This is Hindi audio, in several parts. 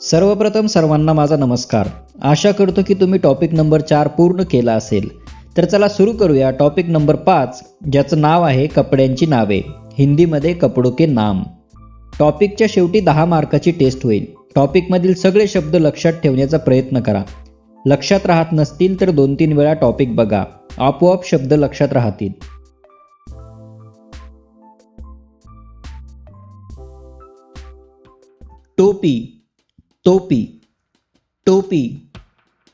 सर्वप्रथम सर्वांना माझा नमस्कार. आशा करतो की तुम्ही टॉपिक नंबर चार पूर्ण केला असेल. तर चला सुरू करूया टॉपिक नंबर पाच ज्याचं नाव आहे कपड्यांची नावे. हिंदीमध्ये कपडो के नाम. टॉपिकच्या शेवटी दहा मार्काची टेस्ट होईल. टॉपिकमधील सगळे शब्द लक्षात ठेवण्याचा प्रयत्न करा. लक्षात राहत नसतील तर दोन तीन वेळा टॉपिक बघा. आपोआप शब्द लक्षात राहतील. टोपी. टोपी टोपी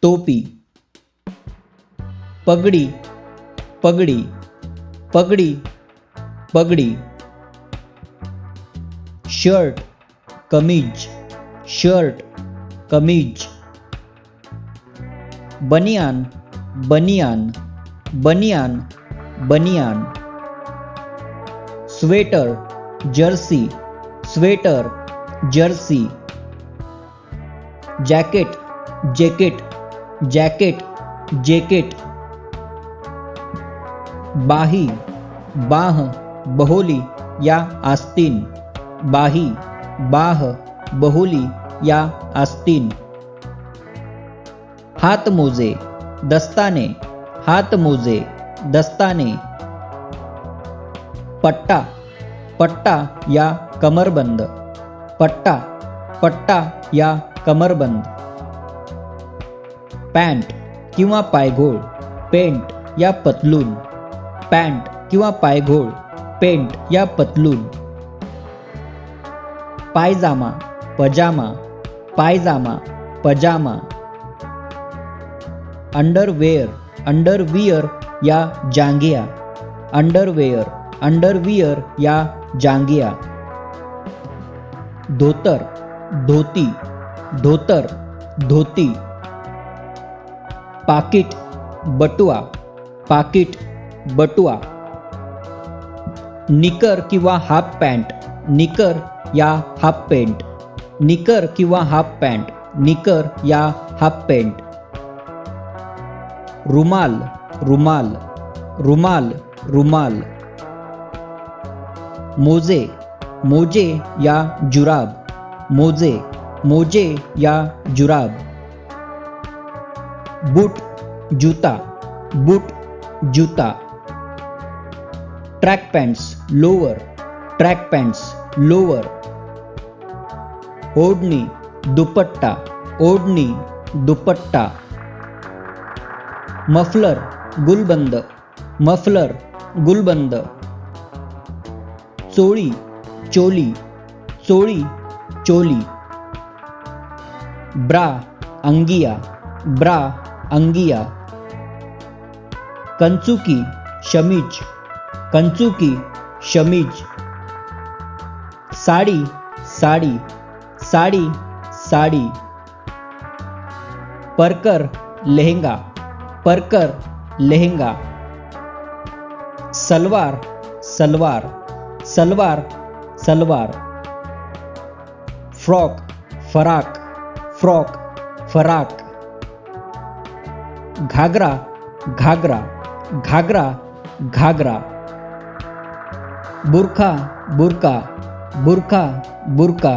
टोपी। पगडी पगडी पगडी पगडी। शर्ट, कमीज शर्ट, कमीज। बनियान बनियान बनियान बनियान। Sweater, jersey sweater, jersey. Jacket jacket jacket jacket बाही, बाह, बहोली या आस्तीन. बाही, बाह, बहोली या आस्तीन. हात मोजे, दस्ताने. हात मोजे, दस्ताने. पट्टा पट्टा या कमरबंद. पट्टा पट्टा या कमरबंद. पॅन्ट किंवा पायघोळ पेंट या पतलून. पॅन्ट किंवा पायघोळ पेंट या पतलून. पायजामा पजामा पायजामा पजामा. अंडरवेअर अंडरवियर या जांगिया अंडरवेअर अंडरवियर या जांगिया धोतर धोती, धोतर, धोती। पाकिट, बटुआ पाकिट, बटुआ। निकर किंवा हाफ़ पॅन्ट, निकर या हाफ़ पॅन्ट। निकर किंवा हाफ़ पॅन्ट, निकर या हाफ़ पॅन्ट। रुमाल रुमाल रुमाल रुमाल। मोजे मोजे या जुराब। मोजे मोजे या जुराब। बूट, जूता बूट, जूता। Track pants, lower, track pants lower. ओढणी दुपट्टा ओढणी दुपट्टा। Muffler, गुलबंद muffler, गुलबंद। चोली चोली चोळी चोली। ब्रा, अंगिया। ब्रा, अंगिया। कंचुकी, शमीज। कंचुकी, शमीज। साडी साडी। साडी साडी। परकर, लेहंगा। परकर, लेहंगा। सलवार सलवार। सलवार सलवार। फ्रॉक, फराक फ्रॉक, फराक। घागरा घागरा घागरा घागरा बुरखा, बुरका बुरखा, बुरका।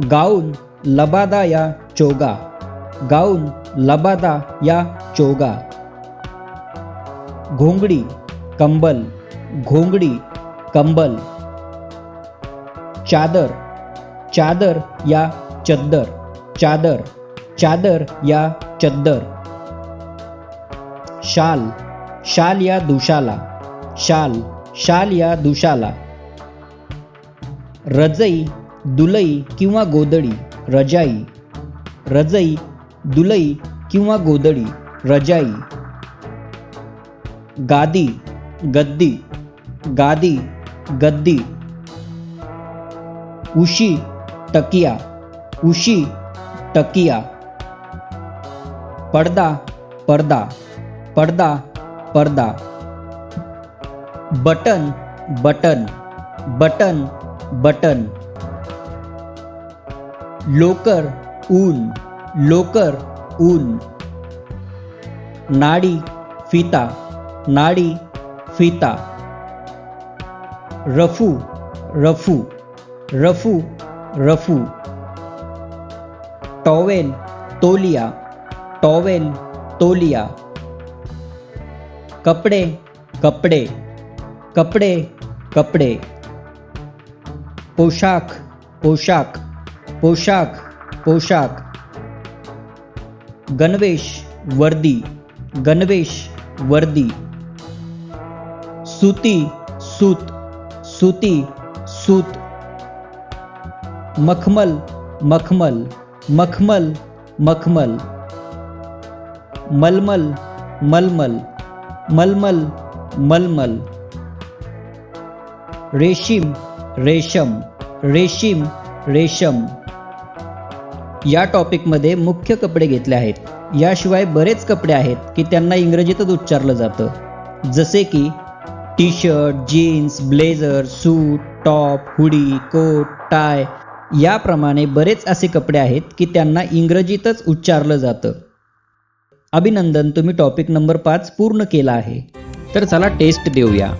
गाउन, लबादा या चोगा। गाऊन लबादा या चोगा। घोंगडी, कंबल। घोंगडी, कंबल। चादर चादर या चद्दर. चादर. चादर या चद्दर. शाल. शाल या दुशाला. शाल. शाल या दुशाला. रजई दुलई किंवा गोदडी रजाई. रजई दुलई किंवा गोदडी रजाई. गादी गद्दी. गादी गद्दी. उशी टकिया, उशी टकिया। पर्दा पर्दा पर्दा पर्दा। Button button button button. लोकर, ऊन लोकर, ऊन। नाडी, फीता नाडी, फीता। रफू रफू रफू। रफू, टॉवेल, तोलिया टॉवेल, तोलिया। कपडे कपडे कपडे कपडे। पोशाक पोशाक पोशाक पोशाक। गणवेश, वर्दी गणवेश, वर्दी। सुती, सूत सुती, सूत। मखमल मखमल मखमल मखमल. मलमल मलमल मलमल मलमल. रेशीम रेशम रेशीम रेशम. या टॉपिकमध्ये मुख्य कपडे घेतले आहेत. याशिवाय बरेच कपडे आहेत की त्यांना इंग्रजीतच उच्चारलं जातं. जसे की T shirt jeans blazer suit top hoodie coat tie याप्रमाणे बरेच असे कपडे आहेत की त्यांना इंग्रजीतच उच्चारलं जातं. अभिनंदन तुम्ही टॉपिक नंबर पाच पूर्ण केला आहे. तर चला टेस्ट देऊया.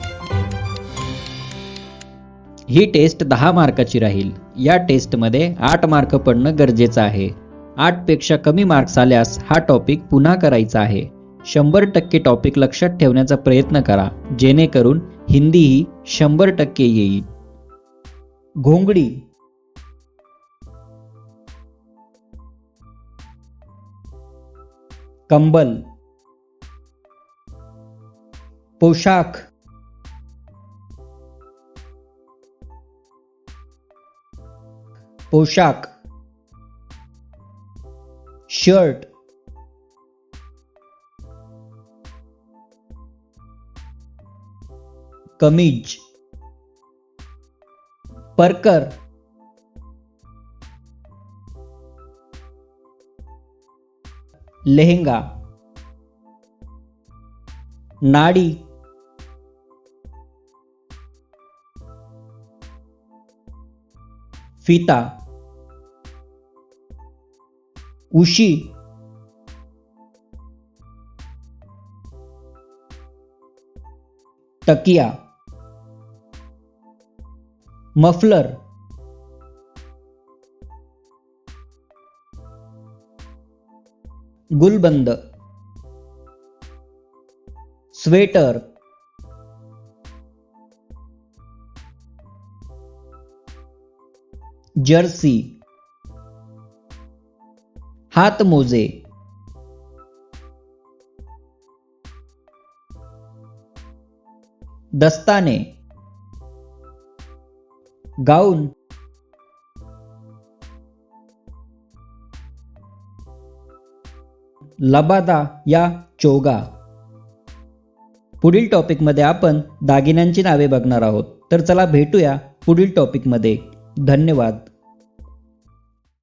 ही टेस्ट दहा मार्काची राहील. या टेस्टमध्ये आठ मार्क पडणं गरजेचं आहे. आठपेक्षा कमी मार्क्स आल्यास हा टॉपिक पुन्हा करायचा आहे. शंभर टक्के टॉपिक लक्षात ठेवण्याचा प्रयत्न करा. जेणेकरून हिंदी ही शंभर टक्के येईल. घोंगडी. कंबल पोशाक पोशाक शर्ट कमीज परकर। लेहंगा। नाडी। फीता। उशी। तकिया। मफलर। गुलबंद स्वेटर जर्सी हाथ मोजे दस्ताने गाऊन लबादा या चोगा. पुढील टॉपिकमध्ये आपण दागिन्यांची नावे बघणार आहोत. तर चला भेटूया पुढील टॉपिकमध्ये धन्यवाद.